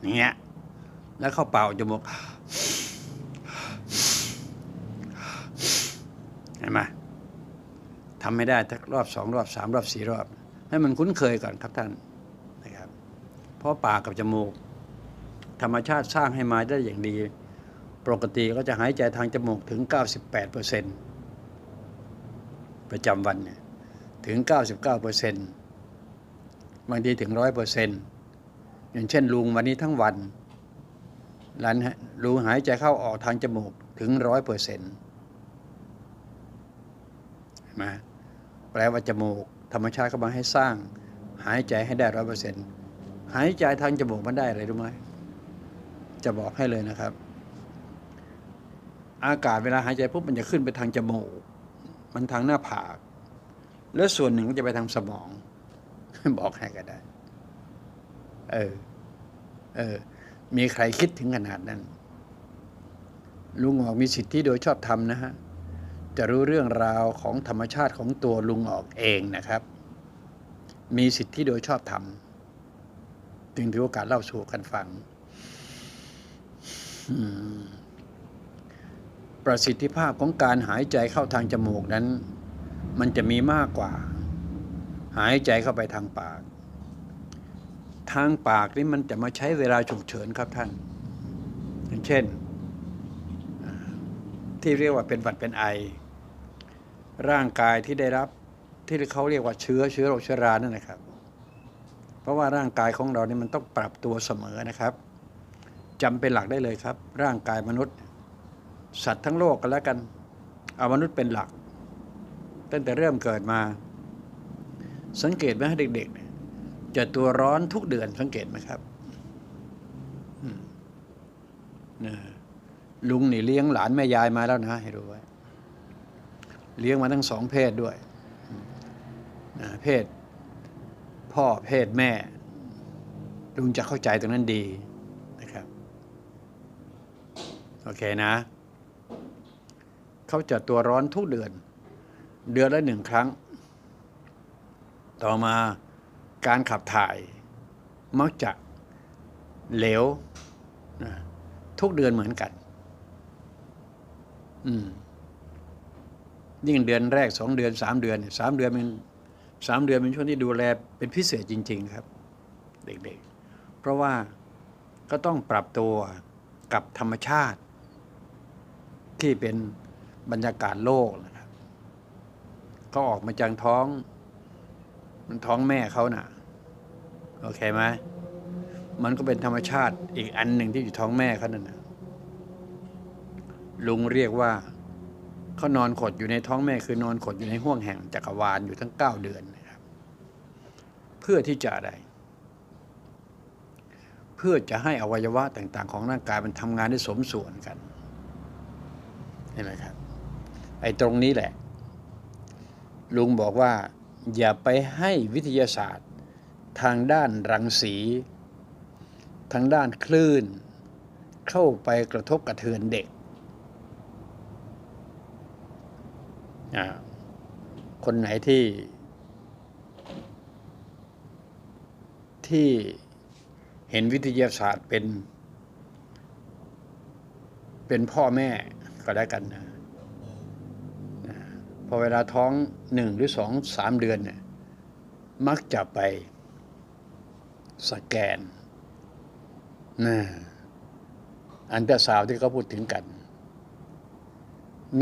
อย่างเงี้ย แล้วเข้าเป่าจมูกเห็นไหมทำไม่ได้ทักรอบสองรอบสามรอบสี่รอบ ให้มันคุ้นเคยก่อนครับท่านนะครับ เพราะปากกับจมูก ธรรมชาติสร้างให้มาได้อย่างดี ปกติก็จะหายใจทางจมูกถึง 98%ประจำวันเนี่ยถึง 99%บางทีถึง 100% อย่างเช่นลุงวันนี้ทั้งวันรันลุงหายใจเข้าออกทางจมูกถึง100%เห็นไหมาแปลว่าจมูก ธรรมชาติก็มาให้สร้าง หายใจให้ได้ร้อยเปอร์เซ็นต์หายใจทางจมูกมันได้อะไรรู้ไหมจะบอกให้เลยนะครับ อากาศเวลาหายใจปุ๊บมันจะขึ้นไปทางจมูก มันทางหน้าผาก แล้วส่วนหนึ่งก็จะไปทางสมอง บอกให้ก็ได้ เออ เออ มีใครคิดถึงขนาดนั้น ลุงออกมีสิทธิโดยชอบธรรมนะฮะ จะรู้เรื่องราวของธรรมชาติของตัวลุงออกเองนะครับ มีสิทธิโดยชอบธรรมจึงถือโอกาสเล่าสู่กันฟัง ประสิทธิภาพของการหายใจเข้าทางจมูกนั้น มันจะมีมากกว่า หายใจเข้าไปทางปาก ทางปากนี่มันจะมาใช้เวลาฉุกเฉินครับท่าน อย่างเช่น ที่เรียกว่าเป็นหวัดเป็นไอ ร่างกายที่ได้รับที่เขาเรียกว่าเชื้อเชื้อโรคเชื้อรานั่นนะครับ เพราะว่าร่างกายของเราเนี่ยมันต้องปรับตัวเสมอนะครับจำเป็นหลักได้เลยครับ ร่างกายมนุษย์ สัตว์ทั้งโลกกันแล้วกันเอามนุษย์เป็นหลัก ตั้งแต่เริ่มเกิดมา สังเกตไหมเด็กๆเนี่ย จะตัวร้อนทุกเดือนสังเกตไหมครับลุงนี่เลี้ยงหลานแม่ยายมาแล้วนะให้รู้ไว้ เลี้ยงมาทั้งสองเพศด้วยนะเพศ พ่อเพศแม่ ลุงจะเข้าใจตรงนั้นดีนะครับ โอเคนะ เขาจะตัวร้อนทุกเดือน เดือนละหนึ่งครั้ง ต่อมา การขับถ่ายมักจะเหลวนะทุกเดือนเหมือนกัน อืม ยิ่งเดือนแรกสองเดือนสามเดือนเนี่ยสามเดือนเป็นสามเดือนเป็นช่วงที่ดูแลเป็นพิเศษจริง ๆ ครับ เด็กๆ เพราะว่าก็ต้องปรับตัวกับธรรมชาติ ที่เป็นบรรยากาศโลกนะครับ ก็ออกมาจากท้อง มันท้องแม่เขาน่ะ โอเคไหมมันก็เป็นธรรมชาติอีกอันหนึ่งที่อยู่ท้องแม่เขานั่นนะลุงเรียกว่าเขานอนขดอยู่ในท้องแม่คือนอนขดอยู่ในห้วงแห่งจักรวาลอยู่ทั้งเก้าเดือนนะครับ เพื่อที่จะอะไร เพื่อจะให้อวัยวะต่าง ๆ ของร่างกายมันทำงานได้สมส่วนกันเห็นไหมครับ ไอ้ตรงนี้แหละ ลุงบอกว่า อย่าไปให้วิทยาศาสตร์ ทางด้านรังสี ทางด้านคลื่น เข้าไปกระทบกระเทือนเด็ก คนไหนที่ ที่เห็นวิทยาศาสตร์เป็น เป็นพ่อแม่ก็ได้กันนะ พอเวลาท้องหนึ่งหรือสองสามเดือนเนี่ยมักจะไปสแกนนะอันเตอร์สาวที่เขาพูดถึงกัน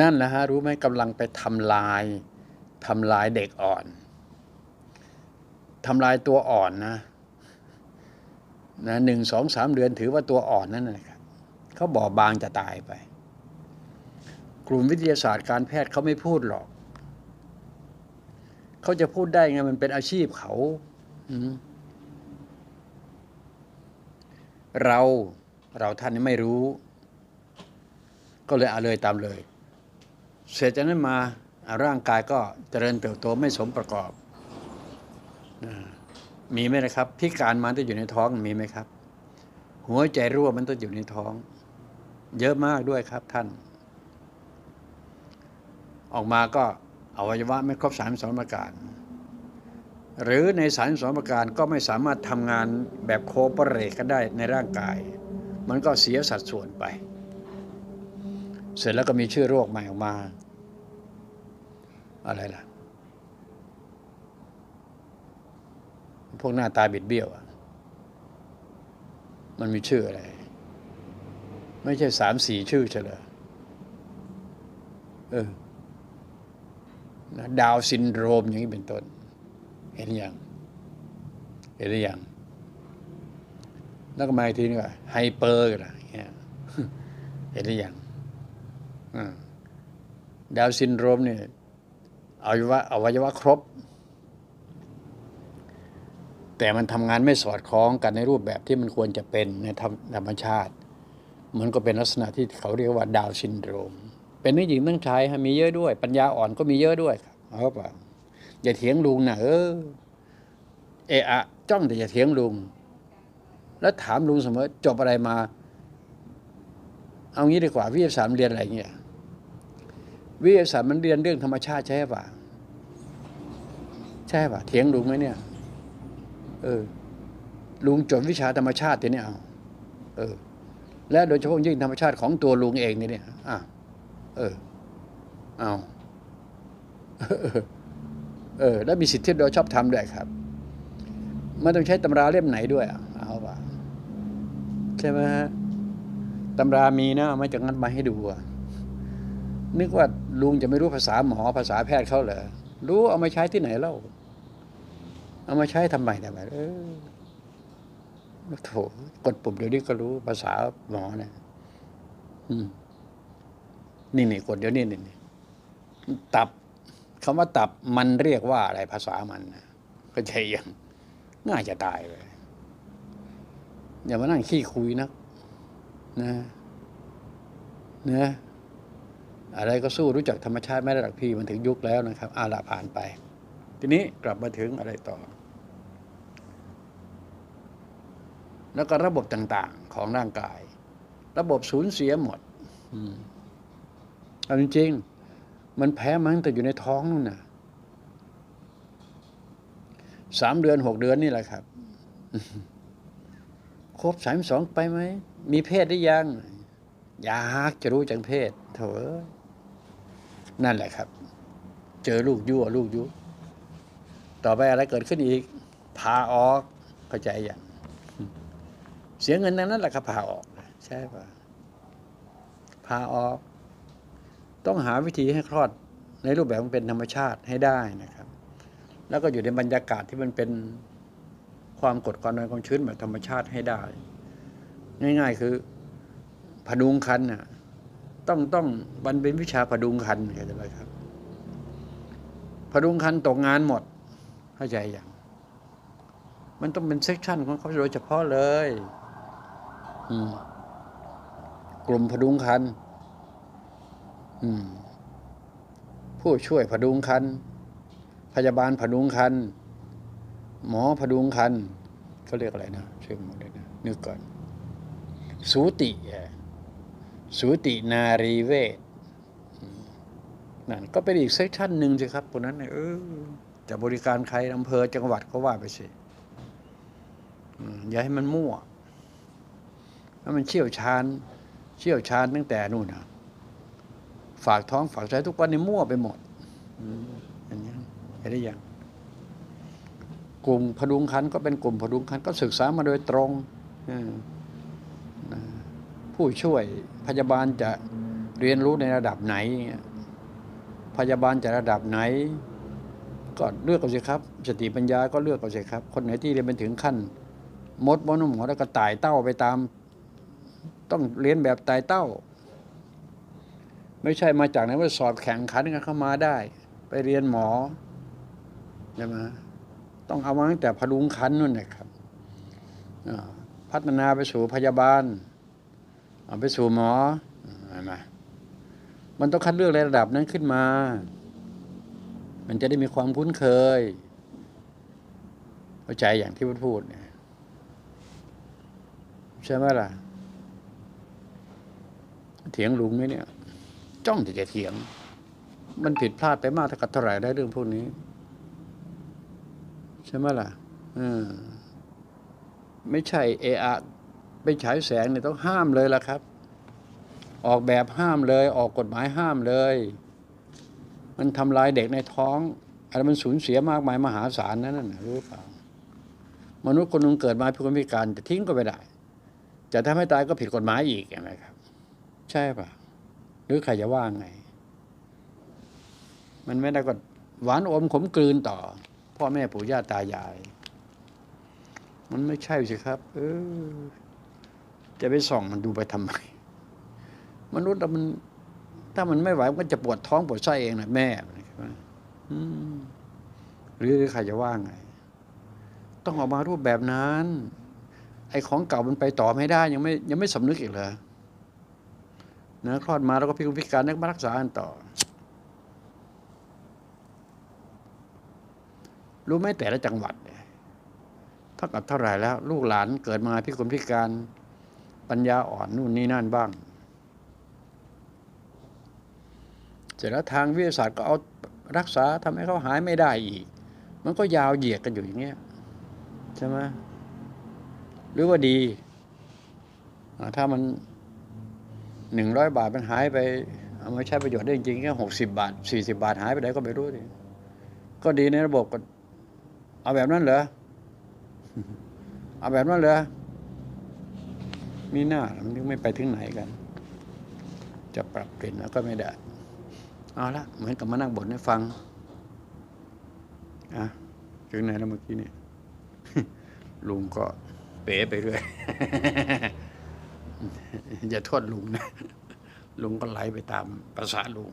นั่นแหละฮะรู้ไหมกำลังไปทำลายทำลายเด็กอ่อนทำลายตัวอ่อนนะนะหนึ่งสองสามเดือนถือว่าตัวอ่อนนั่นนะครับเขาบอกบางจะตายไป กลุ่มวิทยาศาสตร์การแพทย์เขาไม่พูดหรอก เขาจะพูดได้ไงมันเป็นอาชีพเขาเราเราท่านนี่ไม่รู้ ก็เลยเอาเลยตามเลย เสร็จจากนั้นมาร่างกายก็เจริญเติบโตไม่สมประกอบ มีไหมนะครับ พิการมันต้องอยู่ในท้องมีไหมครับ หัวใจรั่วมันต้องอยู่ในท้อง เยอะมากด้วยครับท่าน ออกมาก็ อวัยวะไม่ครบสามสองประการ หรือในสารสองประการก็ไม่สามารถทำงานแบบโคเปเรตกันได้ในร่างกาย มันก็เสียสัดส่วนไป เสร็จแล้วก็มีชื่อโรคใหม่ออกมา อะไรล่ะ พวกหน้าตาบิดเบี้ยวอะมันมีชื่ออะไร ไม่ใช่สามสี่ชื่อเฉลยเออ นะดาวซินโดรมอย่างนี้เป็นต้น เห็นหรือยังเห็นหรือยังแล้วก็มาอีกทีนึงว่าไฮเปอร์กันนะเห็นหรือยังดาวซินโดรมเนี่ยอวัยวะอวัยวะครบ แต่มันทำงานไม่สอดคล้องกันในรูปแบบที่มันควรจะเป็นในธรรมชาติ มันก็เป็นลักษณะที่เขาเรียกว่าดาวซินโดรม เป็นทั้งหญิงทั้งชายมีเยอะด้วย ปัญญาอ่อนก็มีเยอะด้วยครับเอาเปล่าอย่าเถียงลุงนะเออเอะอะจ้องแต่อย่าเถียงลุง แล้วถามลุงเสมอจบอะไรมา เอางี้ดีกว่าวิทยาศาสตร์มันเรียนอะไรเงี้ยวิทยาศาสตร์มันเรียนเรื่องธรรมชาติใช่ป่ะใช่ป่ะเถียงลุงไหมเนี่ย เออ ลุงจบวิชาธรรมชาติเนี่ยเอาเออ และโดยเฉพาะยิ่งธรรมชาติของตัวลุงเองนี่เนี่ยอะ เออ เอาเออ แล้วมีสิทธิ์ที่เราชอบทำด้วยครับไม่ต้องใช้ตำราเล่มไหนด้วยอะเอาว่าใช่ไหมฮะตำรามีนะเอามาจากนั้นมาให้ดูอะนึกว่าลุงจะไม่รู้ภาษาหมอภาษาแพทย์เขาเหรอรู้เอามาใช้ที่ไหนเล่า เอามาใช้ทำไมทำไมเออโถกดปุ่มเดี๋ยวนี้ก็รู้ภาษาหมอนะอืม นี่นี่กดเดี๋ยวนี้นี่นี่ตับคำว่าตับมันเรียกว่าอะไรภาษามันก็ใช่ยังง่ายจะตายเลย อย่ามานั่งขี้คุยนะนะนะอะไรก็สู้รู้จักธรรมชาติไม่ได้หรอกพี่มันถึงยุคแล้วนะครับ อาละผ่านไป ทีนี้กลับมาถึงอะไรต่อ แล้วก็ระบบต่างๆของร่างกาย ระบบสูญเสียหมด อืม เอาจริงๆ มันแพ้มาตั้งแต่อยู่ในท้องนู่นน่ะสามเดือนหกเดือนนี่แหละครับ ครบสามสองไปไหม มีเพศได้ยัง อยากจะรู้จังเพศเถอะนั่นแหละครับ เจอลูกยั่วลูกยุ ต่อไปอะไรเกิดขึ้นอีกพาออกเข้าใจอย่าง เสียเงินทั้งนั้นแหละครับพาออก ใช่ปะพาออก ต้องหาวิธีให้คลอดในรูปแบบมันเป็นธรรมชาติให้ได้นะครับ แล้วก็อยู่ในบรรยากาศที่มันเป็นความกดความดันความชื้นแบบธรรมชาติให้ได้ ง่าย ๆ คือพดุงคันน่ะต้องต้องมันเป็นวิชาพดุงคันเข้าใจไหมครับพดุงคันตกงานหมดเข้าใจอย่าง มันต้องเป็นเซกชันของเขาโดยเฉพาะเลย อืมกลุ่มพดุงคัน ผู้ช่วยพดุงคัน พยาบาลพดุงคัน หมอพดุงคันเขาเรียกอะไรนะชื่อหมดเลยนะนึกก่อน สูติสูตินารีเวชอืมนั่นก็เป็นอีกเซสชั่นหนึ่งสิครับพวกนั้นเนี่ยเออจะบริการใครอำเภอจังหวัดก็ว่าไปสิอย่าให้มันมั่วถ้ามันเชี่ยวชาญ เชี่ยวชาญตั้งแต่นู่นนะ ฝากท้องฝากใจทุกวันนี้มั่วไปหมดอย่างนี้เห็นได้ยังกลุ่มพดุงคันก็เป็นกลุ่มพดุงคันก็ศึกษามาโดยตรงผู้ช่วยพยาบาลจะเรียนรู้ในระดับไหน พยาบาลจะระดับไหน ก็เลือกเอาสิครับ สติปัญญาก็เลือกเอาสิครับ คนไหนที่เรียนไปถึงขั้น มดมดหมอแล้วก็ตายเต้าไปตาม ต้องเรียนแบบตายเต้า ไม่ใช่มาจากไหนว่าสอบแข่งขันกันเข้ามาได้ ไปเรียนหมอใช่ไหมต้องเอามาตั้งแต่พดุงคันนู่นนะครับพัฒนาไปสู่พยาบาลเอาไปสู่หมอเห็นไหมมันต้องคัดเลือกในระดับนั้นขึ้นมา มันจะได้มีความคุ้นเคยเข้าใจอย่างที่พูดพูดเนี่ยใช่ไหมล่ะ เถียงลุงไหมเนี่ย จ้องที่จะเถียง มันผิดพลาดไปมากถ้ากับเท่าไหร่ได้เรื่องพวกนี้ ใช่ไหมล่ะอืมไม่ใช่เออะไปฉายแสงเนี่ยต้องห้ามเลยล่ะครับ ออกแบบห้ามเลย ออกกฎหมายห้ามเลย มันทำลายเด็กในท้องอะไรมันสูญเสียมากมายมหาศาลนั่นน่ะรู้เปล่ามนุษย์คนหนึงเกิดมาพิกลพิการจะทิ้งก็ไม่ได้ จะทำให้ตายก็ผิดกฎหมายอีกใช่ไหมครับ ใช่ป่ะ หรือใครจะว่าไง มันไม่ได้ก็หวานอมขมกลืนต่อ พ่อแม่ปู่ย่าตายาย มันไม่ใช่สิครับ เออ จะไปส่องมันดูไปทำไม มนุษย์มัน ถ้ามันไม่ไหวมันจะปวดท้องปวดไส้เองนะแม่หมอืมหรือหรือใครจะว่าไง ต้องออกมารูปแบบนั้น ไอ้ของเก่ามันไปต่อไม่ได้ ยังไม่ยังไม่สำนึกอีกเหรอ นะคลอดมาแล้วก็พิกลพิการนักมารักษาอันต่อ รู้ไหมแต่ละจังหวัดเนี่ยเท่ากับเท่าไหร่แล้ว ลูกหลานเกิดมาพิกลพิการปัญญาอ่อนนู่นนี่นั่นบ้าง เสร็จแล้วทางวิทยาศาสตร์ก็เอารักษาทำให้เขาหายไม่ได้อีก มันก็ยาวเหยียดกันอยู่อย่างเงี้ยใช่ไหมหรือว่าดี ถ้ามัน หนึ่งร้อยบาทมันหายไปเอามาใช้ประโยชน์ได้จริงแค่หกสิบาทสี่สิบาทหายไปไหนก็ไม่รู้ดิก็ดีในระบบก็เอาแบบนั้นเหรอเอาแบบนั้นเหรอมีหน้ามันยังไม่ไปถึงไหนกัน จะปรับเปลี่ยนแล้วก็ไม่ได้เอาละเหมือนกับมานั่งบ่นให้ฟังอะถึงไหนแล้วเมื่อกี้เนี่ยลุงก็เป๋ไปเรื่อย อย่าโทษลุงนะ ลุงก็ไหลไปตามภาษาลุง